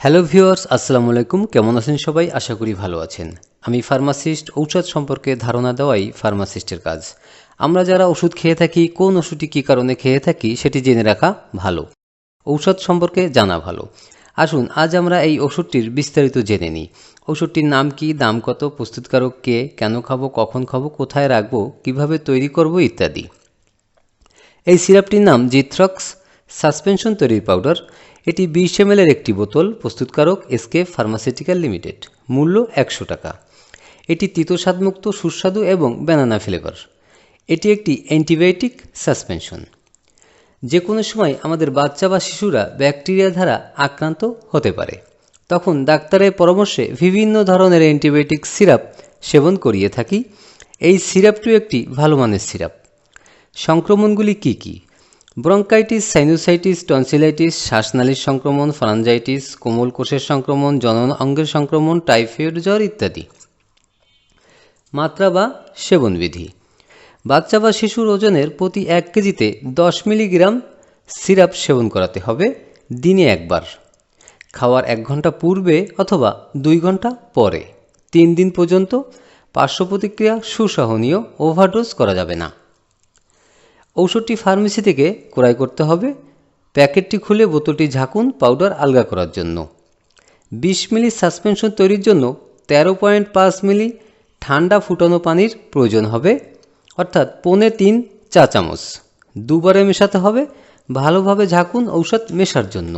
Hello viewers আসসালামু আলাইকুম। কেমন আছেন সবাই? আশা করি ভালো আছেন। আমি ফার্মাসিস্ট, ঔষধ সম্পর্কে ধারণা দেওয়াই ফার্মাসিস্টের কাজ। আমরা যারা ওষুধ খেয়ে থাকি, কোন ওষুধটি কী কারণে খেয়ে থাকি, সেটি জেনে রাখা ভালো। ঔষধ সম্পর্কে জানা ভালো। আসুন, আজ আমরা এই ওষুধটির বিস্তারিত জেনে নিই। ওষুধটির নাম কি, দাম কত, প্রস্তুতকারক কে, কেন খাব, কখন খাব, কোথায় রাখব, কীভাবে তৈরি করব, ইত্যাদি। এই সিরাপটির নাম জিথ্রক্স। সাসপেনশন তৈরির পাউডার, এটি বিশ এম একটি বোতল, প্রস্তুতকারক এসকে ফার্মাসিউটিক্যাল লিমিটেড মূল্য একশো টাকা। এটি তিতস্বাদমুক্ত সুস্বাদু এবং ব্যানানা ফ্লেভার এটি একটি অ্যান্টিবায়োটিক সাসপেনশন। যে কোনো সময় আমাদের বাচ্চা বা শিশুরা ব্যাকটেরিয়া দ্বারা আক্রান্ত হতে পারে। তখন ডাক্তারের পরামর্শে বিভিন্ন ধরনের অ্যান্টিবায়োটিক সিরাপ সেবন করিয়ে থাকি। এই সিরাপটিও একটি ভালো মানের সিরাপ। সংক্রমণগুলি কি কি? ব্রঙ্কাইটিস, সাইনোসাইটিস, টনসিলাইটিস, শ্বাসনালীর সংক্রমণ ফারাঞ্জাইটিস কোমল কোষের সংক্রমণ, জনন অঙ্গের সংক্রমণ, টাইফয়েড, জ্বর ইত্যাদি। মাত্রা বা সেবনবিধি। বাচ্চা বা শিশুর ওজনের প্রতি এক কেজিতে দশ মিলিগ্রাম সিরাপ সেবন করাতে হবে দিনে একবার। খাওয়ার এক ঘণ্টা পূর্বে অথবা দুই ঘণ্টা পরে। তিন দিন পর্যন্ত পার্শ্ব প্রতিক্রিয়া সুসহনীয় ওভারডোজ করা যাবে না। ঔষধটি ফার্মেসি থেকে ক্রয় করতে হবে। প্যাকেটটি খুলে বোতলটি ঝাঁকুন পাউডার আলগা করার জন্য। বিশ মিলি সাসপেনশন তৈরির জন্য তেরো পয়েন্ট পাঁচ মিলি ঠান্ডা ফুটানো পানির প্রয়োজন হবে। অর্থাৎ পৌনে তিন চা চামচ। দুবারে মেশাতে হবে। ভালোভাবে ঝাঁকুন ঔষধ মেশার জন্য।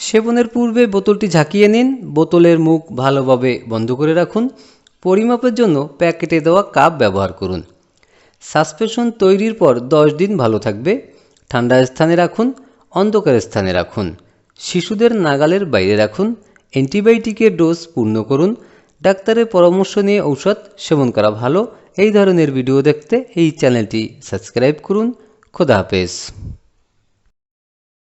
সেবনের পূর্বে বোতলটি ঝাঁকিয়ে নিন। বোতলের মুখ ভালোভাবে বন্ধ করে রাখুন। পরিমাপের জন্য প্যাকেটে দেওয়া কাপ ব্যবহার করুন। সাসপেনশন তৈরির পর দশ দিন ভালো থাকবে। ঠান্ডা স্থানে রাখুন, অন্ধকার স্থানে রাখুন। শিশুদের নাগালের বাইরে রাখুন। অ্যান্টিবায়োটিকের ডোজ পূর্ণ করুন। ডাক্তারের পরামর্শ নিয়ে ঔষধ সেবন করা ভালো। এই ধরনের ভিডিও দেখতে এই চ্যানেলটি সাবস্ক্রাইব করুন। খোদা হাফেজ।